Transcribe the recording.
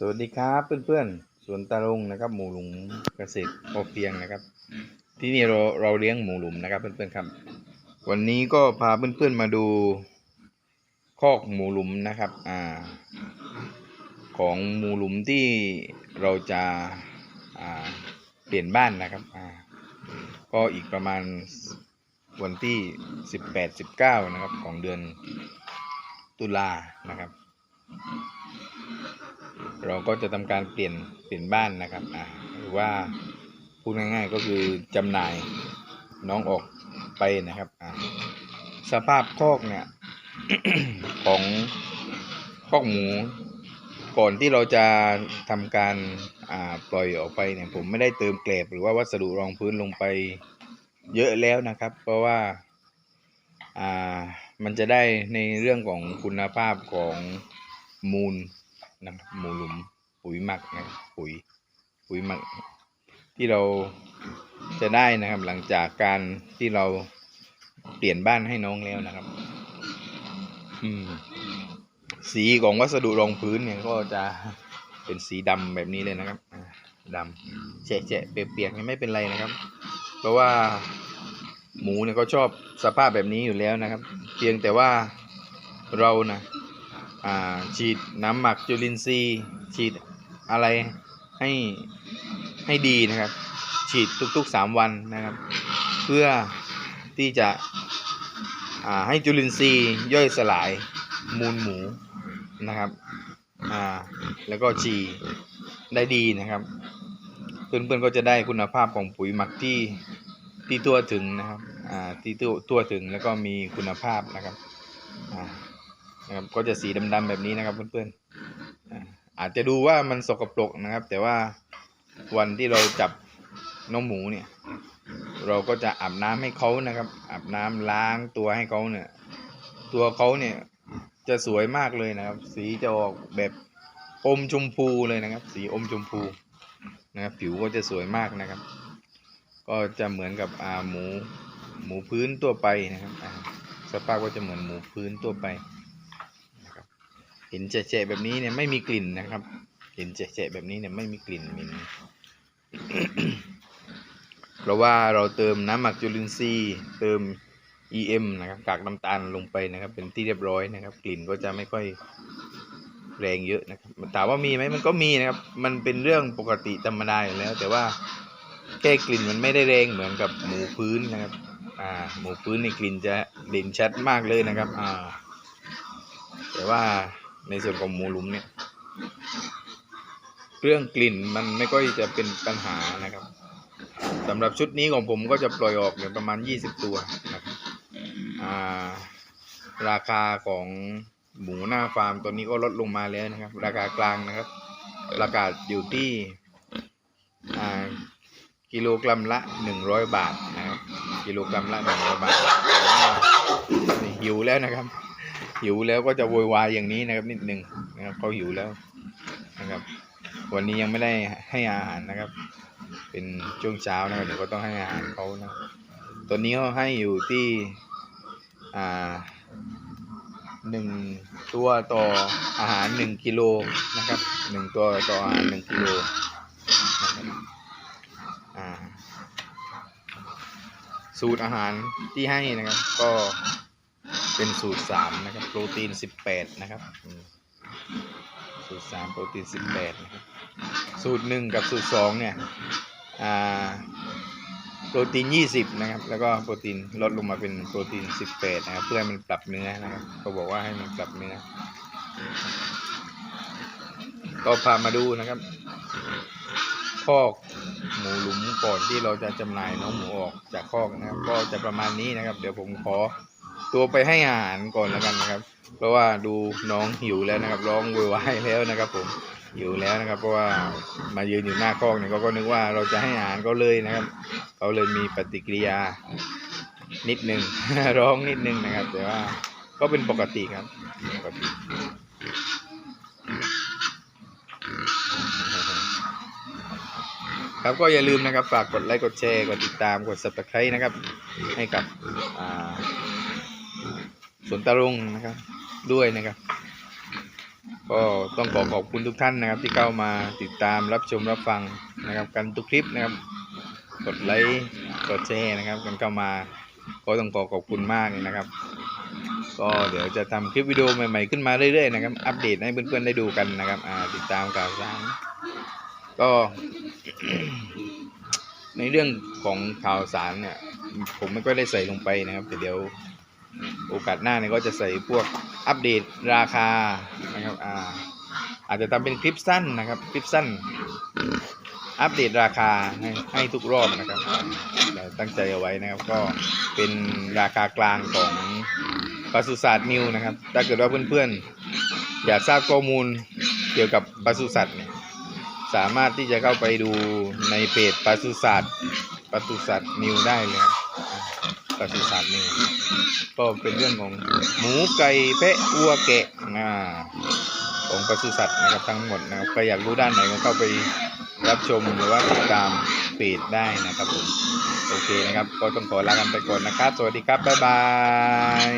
สวัสดีครับเพื่อนๆสวนตาลุงนะครับ หมูหลุมเกษตรพอเพียงนะครับ ที่นี่เราเราเลี้ยงหมูหลุมนะครับเพื่อนๆครับ วันนี้ก็พาเพื่อนๆมาดูคอกหมูหลุมนะครับอ่าของหมูหลุมที่เราจะอ่าเปลี่ยนบ้านนะครับอ่าก็อีกประมาณวันที่สิบแปดสิบเก้านะครับของเดือนตุลานะครับ เราก็จะทำการเปลี่ยนเปลี่ยนบ้านนะครับอ่าหรือว่าพูดง่ายๆก็คือจำหน่ายน้องออกไปนะครับอ่าสภาพคอกเนี่ยของคอกหมูก่อนที่เราจะทำการอ่าปล่อยออกไปเนี่ยผมไม่ได้เติมแกลบหรือว่าวัสดุรองพื้นลงไปเยอะแล้วนะครับ เพราะว่าอ่ามันจะได้ในเรื่องของคุณภาพของ มูลนะครับหมูหลุมปุ๋ยหมักนะครับปุ๋ยปุ๋ยหมัก ที่เราจะได้นะครับ หลังจากการที่เราเปลี่ยนบ้านให้น้องแล้วนะครับ อืม สีของวัสดุรองพื้นเนี่ยก็จะเป็นสีดำแบบนี้เลยนะครับดำแฉะๆเปียกๆเนี่ยไม่เป็นไรนะครับ เพราะว่าหมูเนี่ยก็ชอบสภาพแบบนี้อยู่แล้วนะครับ เพียงแต่ว่าเรานะ ฉีดน้ำหมักจุลินทรีย์ ฉีดอะไรให้ให้ดีนะครับ ฉีดทุกๆ 3 วันนะครับ เพื่อที่จะให้จุลินทรีย์ย่อยสลายมูลหมูนะครับแล้วก็ฉี่ได้ดีนะครับ เพื่อนๆก็จะได้คุณภาพของปุ๋ยหมักที่ที่ทั่วถึงนะครับที่ทั่วทั่วถึงแล้วก็มีคุณภาพนะครับ นะครับก็จะสีดำๆแบบนี้นะครับเพื่อนๆอาจจะดูว่ามันสกปรกนะครับ แต่ว่าวันที่เราจับน้องหมูเนี่ย เราก็จะอาบน้ำให้เขานะครับอาบน้ำล้างตัวให้เขาเนี่ย ตัวเขาเนี่ยจะสวยมากเลยนะครับ สีจะออกแบบอมชมพูเลยนะครับ สีอมชมพูนะครับ ผิวก็จะสวยมากนะครับ ก็จะเหมือนกับอาหมูหมูพื้นทั่วไปนะครับสภาพก็จะเหมือนหมูพื้นทั่วไป เห็นแฉะๆแบบนี้เนี่ยไม่มีกลิ่นนะครับ เห็นแฉะๆแบบนี้เนี่ยไม่มีกลิ่นเหม็นเพราะว่าเราเติมน้ำหมักจุลินทรีย์เติม EM นะครับกากน้ำตาลลงไปนะครับ เป็นที่เรียบร้อยนะครับ กลิ่นก็จะไม่ค่อยแรงเยอะนะครับถามว่ามีไหมมันก็มีนะครับ มันเป็นเรื่องปกติธรรมดาอยู่แล้ว แต่ว่าแค่กลิ่นมันไม่ได้แรงเหมือนกับหมูพื้นนะครับ อ่า หมูพื้นในกลิ่นจะเด่นชัดมากเลยนะครับ อ่า แต่ว่า ในส่วนของหมูหลุมเนี่ย เรื่องกลิ่นมันไม่ค่อยจะเป็นปัญหานะครับสำหรับชุดนี้ของผมก็จะปล่อยออกเนี่ยประมาณ 20 ตัวนะครับาราคาของหมูหน้าฟาร์มตัวนี้ก็ลดลงมาแล้วนะครับ ราคากลางนะครับ ราคาอยู่ที่กิโลกรัมละ 100 บาทนะครับ กิโลกรัมละ 100 บาทหิวแล้วนะครับ หิวแล้วก็จะโวยวายอย่างนี้นะครับ นิดนึงนะครับเขาหิวแล้วนะครับ วันนี้ยังไม่ได้ให้อาหารนะครับ เป็นช่วงเช้านะครับเดี๋ยวก็ต้องให้อาหารเขานะตัวนี้เขาให้อยู่ที่อ่าหนึ่งตัวต่ออาหารหนึ่งกิโลนะครับหนึ่งตัวต่ออาหารหนึ่งกิโลนะครับอ่าสูตรอาหารที่ให้นะครับ ก็ เป็นสูตรสามนะครับ โปรตีนสิบแปดนะครับ สูตรสามโปรตีนสิบแปดนะครับ สูตรหนึ่งกับสูตรสองเนี่ยโปรตีน20นะครับ แล้วก็โปรตีนลดลงมาเป็นโปรตีน18นะครับ เพื่อให้มันปรับเนื้อนะครับเขาบอกว่าให้มันปรับเนื้อก็พามาดูนะครับคอกหมูหลุมก่อนที่เราจะจำหน่ายน้องหมูออกจากคอกนะครับ ก็จะประมาณนี้นะครับ เดี๋ยวผมขอ ตัวไปให้อาหารก่อนแล้วกันนะครับ เพราะว่าดูน้องหิวแล้วนะครับ ร้องโวยวายแล้วนะครับผมหิวแล้วนะครับ เพราะว่ามายืนอยู่หน้าคอกเนี่ยเขาก็นึกว่าเราจะให้อาหารเขาเลยนะครับเขาเลยมีปฏิกิริยานิดนึง ร้องนิดนึงนะครับ แต่ว่าก็เป็นปกติครับปกติครับก็อย่าลืมนะครับ ฝากกดไลค์กดแชร์กดติดตามกด subscribe นะครับ ให้กับ สวนตะลุงนะครับด้วยนะครับ ก็ต้องขอขอบคุณทุกท่านนะครับ ที่เข้ามาติดตามรับชมรับฟังนะครับ กันทุกคลิปนะครับ กดไลค์กดแชร์นะครับ กันเข้ามาก็ต้องขอขอบคุณมากเลยนะครับ ก็เดี๋ยวจะทำคลิปวิดีโอใหม่ๆขึ้นมาเรื่อยๆนะครับ อัปเดตให้เพื่อนๆได้ดูกันนะครับติดตามข่าวสารก็ในเรื่องของข่าวสารเนี่ย ผมไม่ค่อยได้ใส่ลงไปนะครับแต่เดี๋ยว โอกาสหน้าเนี่ยก็จะใส่พวกอัปเดตราคานะครับอ่าอาจจะทำเป็นคลิปสั้นนะครับคลิปสั้น อัปเดตราคาให้ให้ทุกรอบนะครับเราตั้งใจเอาไว้นะครับก็เป็นราคากลางของปศุสัตว์นิวนะครับ ถ้าเกิดว่าเพื่อนๆ อยากทราบข้อมูลเกี่ยวกับปศุสัตว์เนี่ยสามารถที่จะเข้าไปดูในเพจปศุสัตว์ปศุสัตว์นิวได้เลยปศุสัตว์นิว ก็เป็นเรื่องของหมูไก่แพะวัวแกะอ่าของปศุสัตว์นะครับทั้งหมดนะครับใครอยากรู้ด้านไหนก็เข้าไปรับชมหรือว่าติดตามเพจได้นะครับผมโอเคนะครับ ก็ต้องขอลากันไปก่อนนะครับ สวัสดีครับบ๊ายบาย